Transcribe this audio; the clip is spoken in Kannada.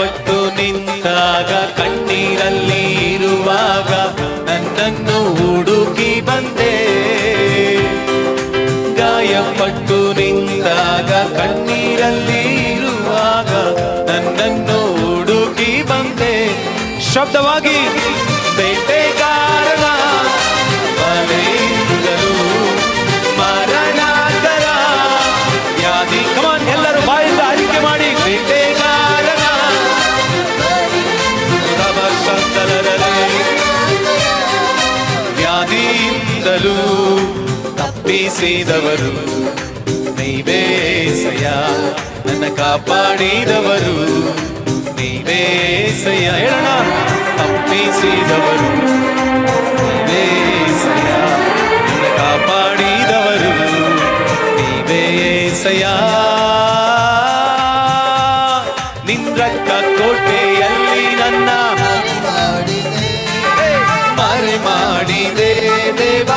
ಗಾಯಪಟ್ಟು ನಿಂತಾಗ ಕಣ್ಣೀರಲ್ಲಿ ಇರುವಾಗ ನನ್ನನ್ನು ಹುಡುಕಿ ಬಂದೆ. ಗಾಯಪಟ್ಟು ನಿಂತಾಗ ಕಣ್ಣೀರಲ್ಲಿ ಇರುವಾಗ ನನ್ನನ್ನು ಹುಡುಕಿ ಬಂದೆ. ಶಬ್ದವಾಗಿ ಬೇಟೆಗಾರನ ವ್ಯಾಧಿ ಕಮಾನ್ ಎಲ್ಲರೂ ಬಾಯಿಂದ ವ್ಯಾಧಿಯಿಂದಲೂ ತಪ್ಪಿಸಿದವರು ನೀವೇಸಯ ನನ್ನ ಕಾಪಾಡಿದವರು ನೀವೇಸಯ ಹೇಳೋಣ ತಪ್ಪಿಸಿದವರು ನೀವೇಸಯ ನನ್ನ ಕಾಪಾಡಿದವರು ನೀವೇಸಯ ನಿಂದ್ರಕ್ಕ ಕೋಟೆಯಲ್ಲಿ ನನ್ನ மறைமாடி தேவ